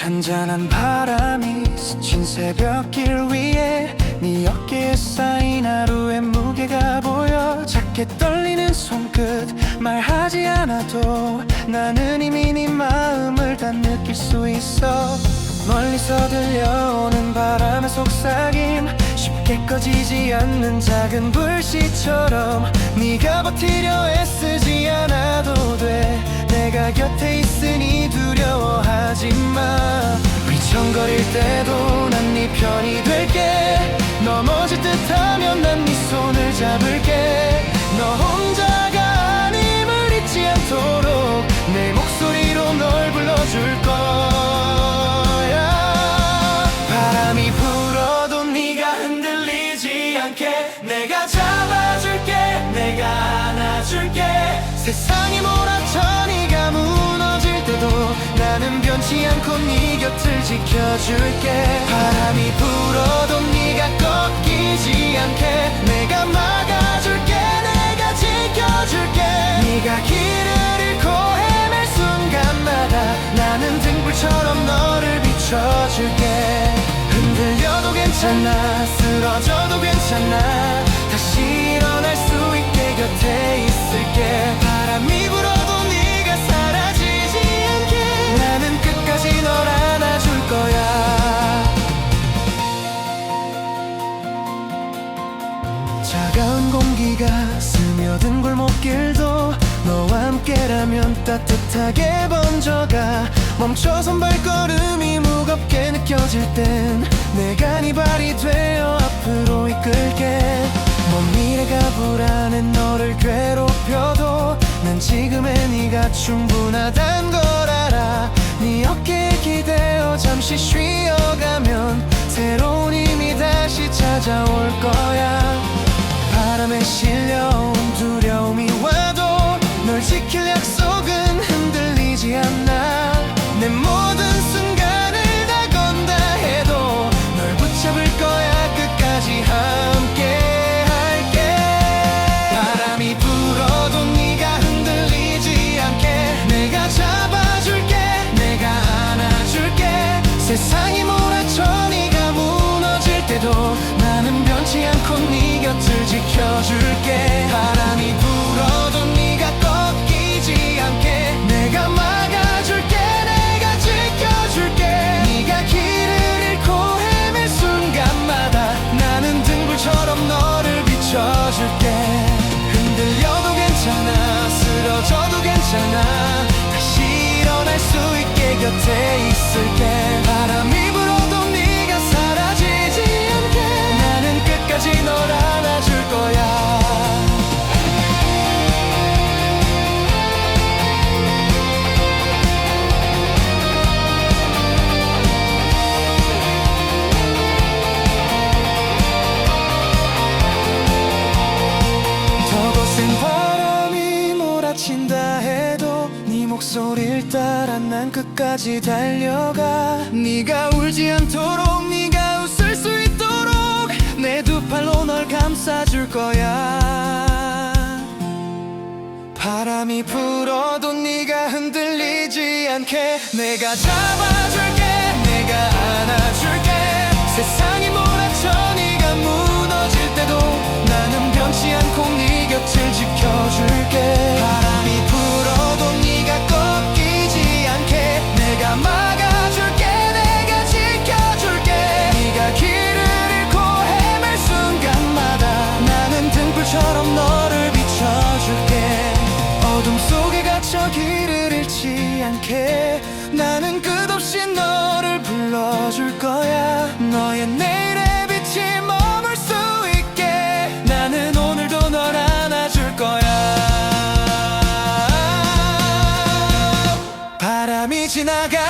잔잔한 바람이 스친 새벽길 위에 네 어깨에 쌓인 하루의 무게가 보여 작게 떨리는 손끝 말하지 않아도 나는 이미 네 마음을 다 느낄 수 있어. 멀리서 들려오는 바람의 속삭임 쉽게 꺼지지 않는 작은 불씨처럼 네가 버티려 애쓰지 않아도 돼. 내가 곁에 있으니 두려워 하지 마. 위청거릴 때도 난 네 편이 될게. 넘어질 듯 하면 난 네 손을 잡을게. 너 혼자가 아님을 잊지 않도록 내 목소리로 널 불러줄 거야. 바람이 불어도 네가 흔들리지 않게. 내가 잡아줄게 내가 안아줄게. 세상이 몰아쳐 네 곁을 지켜줄게. 바람이 불어도 네가 꺾이지 않게. 내가 막아줄게 내가 지켜줄게. 네가 길을 잃고 헤맬 순간마다 나는 등불처럼 너를 비춰줄게. 흔들려도 괜찮아 쓰러져도 괜찮아. 다시 일어날 수 있게 곁에 차가운 공기가 스며든 골목길도 너와 함께라면 따뜻하게 번져가. 멈춰선 발걸음이 무겁게 느껴질 땐 내가 네 발이 되어 앞으로 이끌게. 먼 미래가 불안해 너를 괴롭혀도 난 지금의 네가 충분하단 걸 알아. 네 어깨에 기대어 잠시 쉬어가면 세상이 몰아쳐 네가 무너질 때도 나는 변치 않고 네 곁을 지켜줄게. 바람이 불어도 네가 꺾이지 않게 내가 막아줄게 내가 지켜줄게. 네가 길을 잃고 헤맬 순간마다 나는 등불처럼 너를 비춰줄게. 흔들려도 괜찮아 쓰러져도 괜찮아. 다시 일어날 수 있게 곁에 따라 난 끝까지 달려가. 네가 울지 않도록 네가 웃을 수 있도록 내 두 팔로 널 감싸줄 거야. 바람이 불어도 네가 흔들리지 않게 내가 잡아줄게 しながら